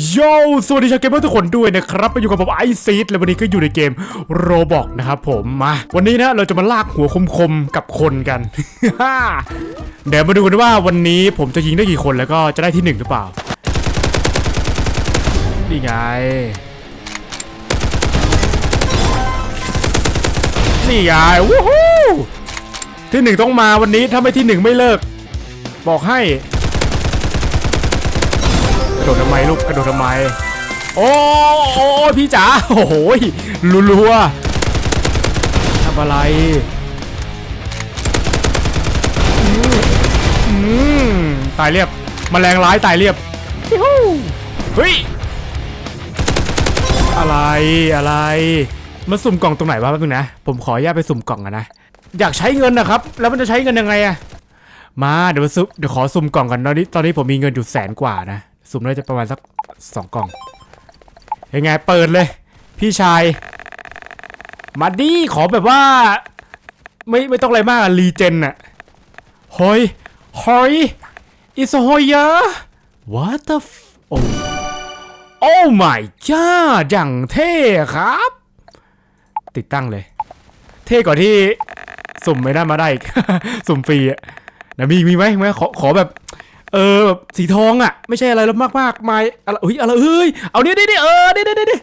โยสวัสดีชาวเกมเมอร์ทุกคนด้วยนะครับไปอยู่กับผมไอซีดและวันนี้ก็อยู่ในเกมโรบอกนะครับผมมาวันนี้นะเราจะมาลากหัวคมๆกับคนกัน เดี๋ยวมาดูกันว่าวันนี้ผมจะยิงได้กี่คนแล้วก็จะได้ที่หนึ่งหรือเปล่านี่ไง นี่ไงวู้ฮู้ที่หนึ่งต้องมาวันนี้ถ้าไม่ที่หนึ่งไม่เลิก บอกให้ ระโดดทำไมลูกกระโดดทำไม โอ้โอ้พี่จ๋าโอ้โหรัวๆทำอะไรอืมอืมตายเรียบมแมลงร้ายตายเรียบยูฮูเฮ้ยอะไรอะไรมาสุ่มกล่องตรงไหนวะแป๊บนึงนะผมขออนุญาตไปสุ่มกล่องกันนะอยากใช้เงินนะครับ แล้วมันจะใช้เงินยังไงอะมาเดี๋ยวมาซุเดี๋ยวขอสุ่มกล่องกันตอนนี้ตอนนี้ผมมีเงินอยู่แสนกว่านะ สุ่มได้จะประมาณสักสองกล่องยังไงเปิดเลย พี่ชาย มาดีขอแบบว่า ไม่ไม่ต้องอะไรมากรีเจนอะเฮ้ยเฮ้ยอิสโฮยะ what the f โอ้ oh my god อย่างเท่ครับ ติดตั้งเลย เท่กว่าที่สุ่มไม่ได้มาได้อีก สุ่มฟรีอะนะมีมีไหมไหมขอขอแบบ เออแบบสีทองอะ ไม่ใช่อะไรแล้วมากมากมายอะไรเฮ้ยอะไรเฮ้ยเอาเนี่ยดิดิเออดิดิดิดิ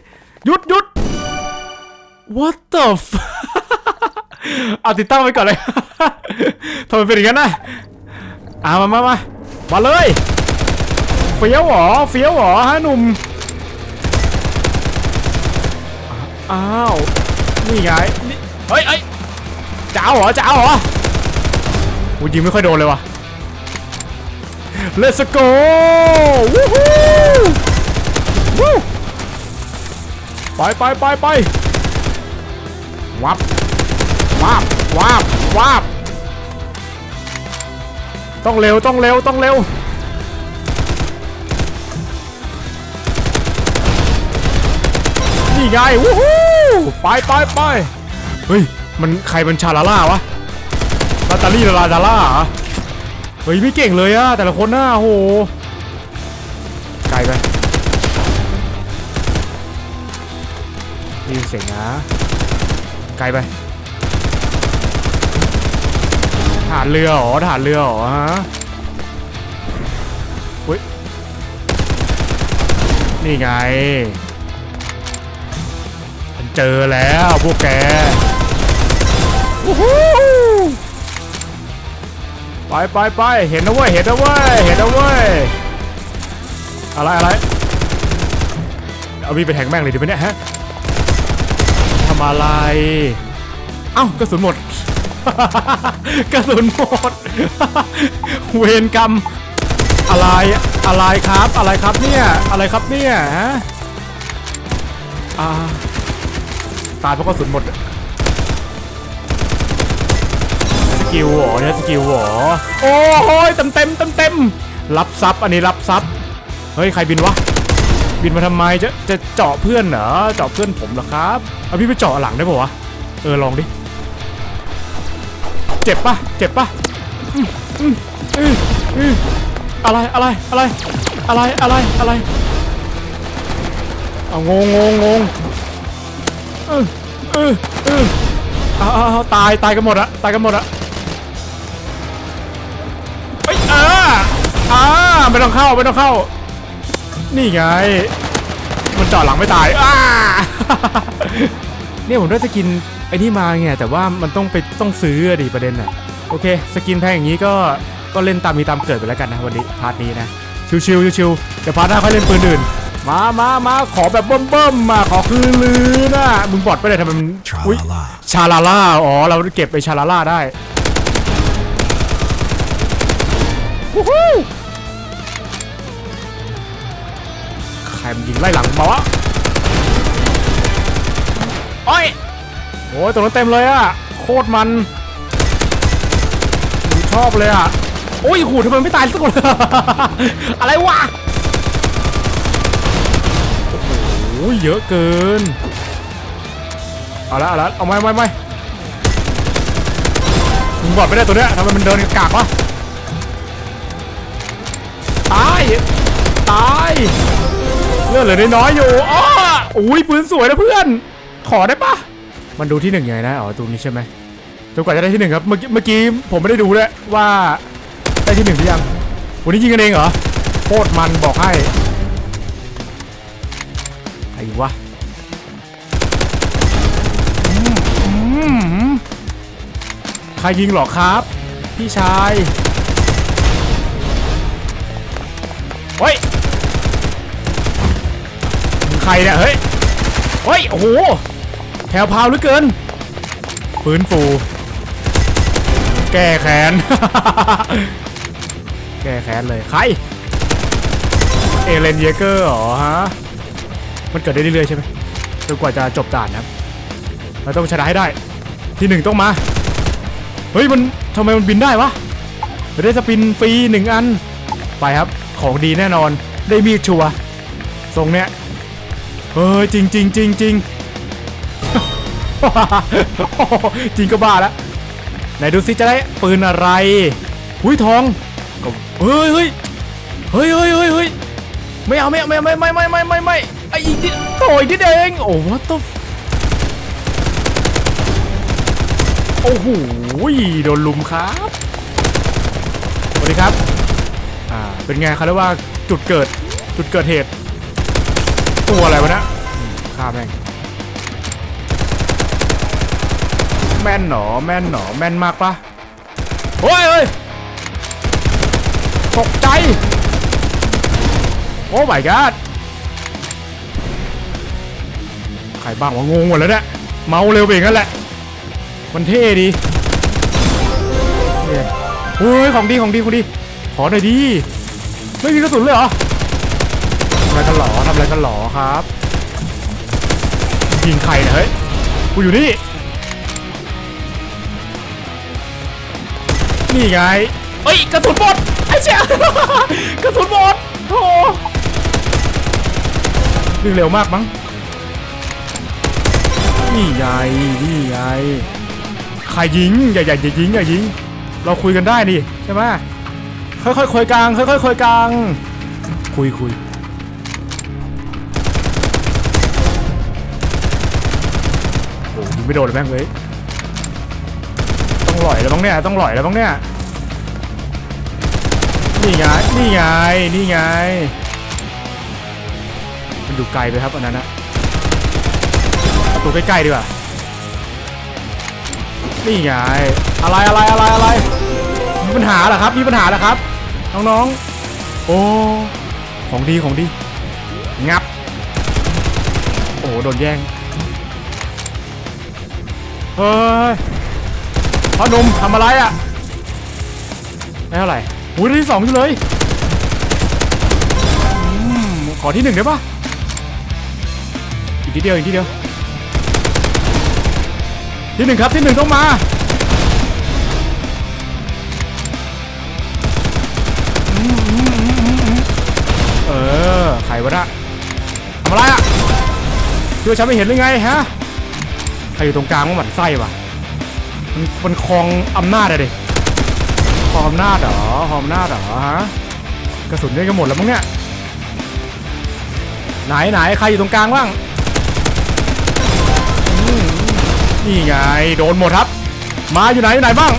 หยุดหยุด what the f เอาติดตั้งไว้ก่อนเลยทำไมเป็นอย่างนั้นนะอ่ามามามามาเลยเฟี้ยวเหรอเฟี้ยวเหรอฮะหนุ่มอ้าวนี่ไงนี่เฮ้ยเฮ้ยจะเอาเหรอจะเอาเหรอกูยิงไม่ค่อยโดนเลยว่ะ Let's go วู้ฮู้วู้ไปไปไปไปวับวับวับวับต้องเร็วต้องเร็วต้องเร็วนี่ไงวู้ฮู้ไปไปไปเฮ้ย มันใครมันชาลาล่าวะลาตาลี่ลาดาล่าเหรอ เฮ้ยไม่เก่งเลยอะแต่ละคนน่ะโหไกลไปนี่เสียงนะไกลไปฐานเรือเหรอฐานเรือเหรอฮะอุ้ยนี่ไงฉันเจอแล้วพวกแกวู้ฮู้ ไปไปไปเห็นนะเว้ยเห็นนะเว้ยเห็นนะเว้ยอะไรอะไรเอามีไปแทงแม่งเลยดีไหมเนี่ยฮะทำอะไรเอ้ากระสุนหมดกระสุนหมด เวรกรรม อะไรอะไรครับ อะไรครับเนี่ยอะไรครับเนี่ยฮะตายเพราะกระสุนหมด กิลหรอเนี่ยสกิลหรอโอ้โหเต็มเต็มเต็มเต็มรับซับอันนี้รับซับเฮ้ยใครบินวะบินมาทำไมจะจะเจาะเพื่อนเหรอเจาะเพื่อนผมเหรอครับเอาพี่ไปเจาะหลังได้ป่าวะเออลองดิเจ็บปะเจ็บปะอืมอืมอืมอืมอะไรอะไรอะไรอะไรอะไรอะไรเอางงงงงงเออเออเออตายตายกันหมดอะตายกันหมดอะ อ่าไม่ต้องเข้าไม่ต้องเข้า นี่ไง มันจาะหลังไม่ตายอ่าเนี่ยผมได้สกินไอ้นี่มาไงแต่ว่ามันต้องไปต้องซื้ออะดิประเด็นน่ะโอเค สกินแพงอย่างนี้ก็ก็เล่นตามมีตามเกิดไปแล้วกันนะวันนี้พาร์ทนี้นะชิวๆชิวๆเดี๋ยวพาร์ทหน้าค่อยเล่นปืนอื่นมามามาขอแบบเบิ่มๆมาขอคือลือนะมึงบอดไปเลยทำไมมันอุ๊ยชาลาล่าอ๋อเราเก็บไปชาลาล่าได้วู้ฮู้ ยิงไล่หลังมาวะโอ้ยโอ้ยตรงนั้นเต็มเลยอะโคตรมันมชอบเลยอะโอ้ยหูทำไมไม่ตายสักคนอะไรวะโอ้โหเยอะเกินเอาละเอาละเอาไม่ไม่ไม่มึงบอดไม่ได้ตัวเนี้ยทำไมมันเดินกากวะตาย ตาย เลือดเหลือน้อยอยู่อ้ออุ้ยปืนสวยนะเพื่อน ขอได้ปะมันดูที่หนึ่งยังไงนะ อ๋อตรงนี้ใช่ไหมจนกว่าจะได้ที่หนึ่งครับ เมื่อกี้เมื่อกี้ผมไม่ได้ดูเลยว่าได้ที่หนึ่งหรือยัง วันนี้ยิงกันเองเหรอ โคตรมันบอกให้ไอ้วะอืมอืมใครยิงเหรอครับ พี่ชาย เฮ้ย รเนี่ยเฮ้ยเฮ้ยโอ้โหแถวพาวเหลือเกินฟื้นฟู แก้แค้น แก้แค้นเลยใครเอเลนเยเกอร์เหรอฮะมันเกิดได้เรื่อยๆใช่ไหมจนกว่าจะจบด่านนะครับเราต้องชนะให้ได้ ที่หนึ่งต้องมา เฮ้ยมันทำไมมันบินได้วะได้สปินฟรีหนึ่งอัน ไปครับ ของดีแน่นอน ได้มีดชัวทรงเนี้ย เออจริงจริงจริงจริงจริงก็บ้าแล้วไหนดูซิจะได้ปืนอะไรหุ้ยทองก็เฮ้ยเฮ้ยเฮ้ยเฮ้ยเฮ้ยไม่เอาไม่เอาไม่ไม่ไม่ไม่ไม่ไม่ไม่ไอ้อีกนิดโอยนิดเองโอ้วัตโอ้โหโดนลุมครับสวัสดีครับอ่าเป็นไงเขาเรียกว่าจุดเกิดจุดเกิดเหตุ ตัวอะไรวะเนะฆ่าแม่งแม่นหนอแม่นหนอแม่นมากปะโอ้ยเฮ้ยตกใจ โอ้ my god ใครบ้างวะงงหมดแล้วเนี่ยเมาเร็วไปงั้นแหละ มันเท่ดีเนี่ยโอ้ยของดีของดีของดี ขอหน่อยดี ไม่มีกระสุนเลยเหรอำอะไรกันหรอทำอะไรกันหรอครับยิงใครเนี่ยเฮ้ยกูอยู่นี่ นี่ไงเอ้ยกระสุนหมดไอ้เชี่ยกระสุนหมดโธ่วิ่งเร็วมากมั้งนี่ไงนี่ไงใครยิงอย่าอย่าอย่ายิงอย่ายิง เราคุยกันได้นี่ใช่ไหมค่อยๆคุยกลางค่อยๆคุยกลางคุยคุย ไม่โดนเลยแม่งเลยต้องหล่อยแล้วบ้างเนี่ยต้องหล่อยแล้วบ้างเนี่ยนี่ไงนี่ไงนี่ไงมันอยู่ไกลไปครับอันนั้นนะตัวใกล้ๆดีกว่านี่ไงอะไรอะไรอะไรอะไรมีปัญหาเหรอครับมีปัญหาเหรอครับน้องๆ โอ้ ของดีของดี งับ โอ้โดนแย่ง เฮ้ยพ่อหนุ่มทำอะไรอะได้เท่าไหร่อุ้ยได้ที่สองอยู่เลยอขอที่หนึ่งได้ปะอีกทีเดียวอีกทีเดียว ที่หนึ่งครับที่หนึ่งต้องมาเออใครวะนะทำอะไรอะคิดว่าฉันไม่เห็นหรือไงฮะ รอยู่ตรงกลางมันหมั่นไส้ว่ะมันมันคลองอำนาจอะดิคลองอำนาจเหรอคลองอำนาจเหรอฮะกระสุนได้กันหมดแล้วมั้งเนี่ยไหนไหนใครอยู่ตรงกลางบ้างนี่ไงโดนหมดครับ มาอยู่ไหนอยู่ไหนบ้าง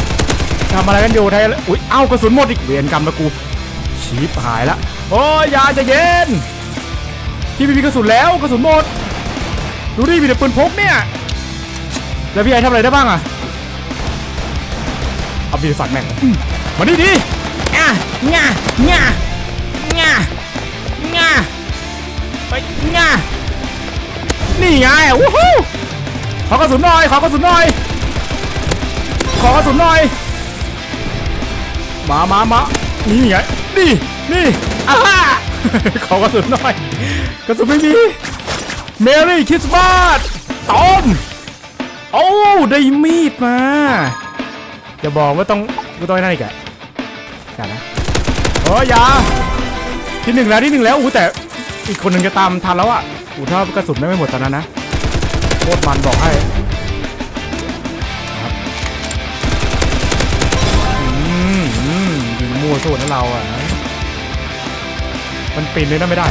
ทำอะไรกันอยู่ไทยอุ้ยเอ้ากระสุนหมดอีกเวรกรรมละกูชีพหายละโอ้ยยาจะเย็นพี่ไม่มีกระสุนแล้วกระสุนหมดดูดิมีแต่ปืนพกเนี่ย แล้วพี่ไอทำอะไรได้บ้างอะเอาบีฝันแม่งอืมมาดิดิง่าง่าง่าง่าง่าไปง่านี่ไงวู้ฮู้ขอกระสุนหน่อยขอกระสุนหน่อยขอกระสุนหน่อยมามามานี่ไงนี่นี่อ้าฮ่าขอกระสุนหน่อยกระสุนไม่มีเมรี่คริสต์มาสตอม โอ้ได้มีดมาจะบอกว่าต้องกูต้องไอ้นั่นอีกอะอย่านะโอ้ยอยาที่หนึ่งแล้วที่หนึ่งแล้วอู้แต่อีกคนหนึ่งจะตามทันแล้วอะอู้ถ้ากระสุนไม่หมดตอนนั้นนะโคตรมันบอกให้ครับอืมอืมยิงมั่วสู้นเราอะมันปีนเลยนะไม่ได้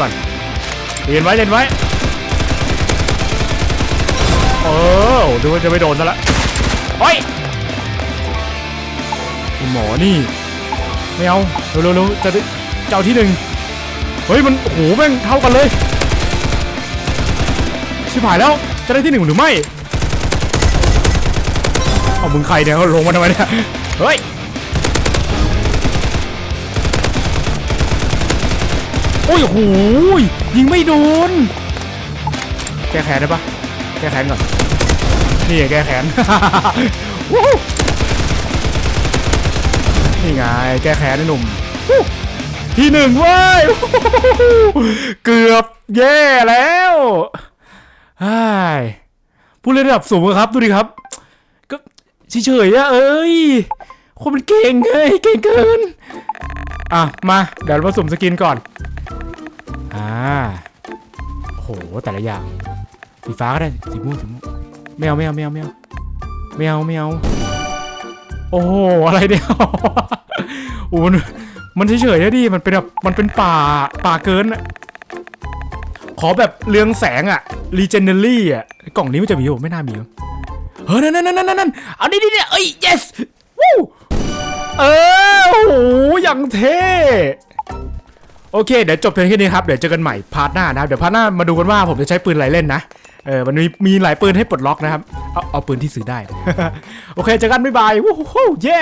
ก่อน เย็นไว้เย็นไว้เออดูว่าจะไม่โดนซะละโอ้ยไอ้หมอนี่ไม่เอาเร็วๆเร็วๆจะได้เจ้าที่หนึ่งเฮ้ยมันโอ้โหแม่งเท่ากันเลยชิบหายแล้วจะได้ที่หนึ่งหรือไม่เอามึงใครเนี่ยลงมาทำไมเนี่ยเฮ้ย โอ้ยโอ้โหยยิงไม่โดน แก้แค้นได้ปะแก้แค้นก่อน นี่ไงแก้แค้นวู้ฮู้นี่ไงแก้แค้นไอ้หนุ่มวู้ที่หนึ่งเว้ยวู้ฮู้เกือบแย่แล้วไอ้ยผู้เล่นระดับสูงอะครับ ดูดิครับ ก็เฉยๆอะเอ้ย คนมันเก่งเฮ้ยเก่งเกิน อะ มา เดี๋ยวเรามาสุ่มสกินก่อน อ่าโหแต่ละอย่าง สีฟ้าก็ได้สีม่วงสีม่วงไม่เอาไม่เอาไม่เอาไม่เอาไม่เอาไม่เอาโอ้โหอะไรเนี่ยโอ้หมันมันเฉยๆนะดิมันเป็นแบบมันเป็นป่าป่าเกินอะขอแบบเรืองแสงอะ legendary อะกล่องนี้มันจะมีผมไม่น่ามีเฮ้ยนั่นนั่นนั่นนั่นเอาดิดิดิเอ้ย yes วู้เออโอ้โหอย่างเท่ โอเค เดี๋ยวจบเพียงแค่นี้ครับ เดี๋ยวเจอกันใหม่พาร์ทหน้านะครับ เดี๋ยวพาร์ทหน้ามาดูกันว่าผมจะใช้ปืนอะไรเล่นนะ เออ มันมีมีหลายปืนให้ปลดล็อกนะครับ เอาเอาปืนที่ซื้อได้ โอเค เจอกันบ๊ายบาย วู้ฮู้เย้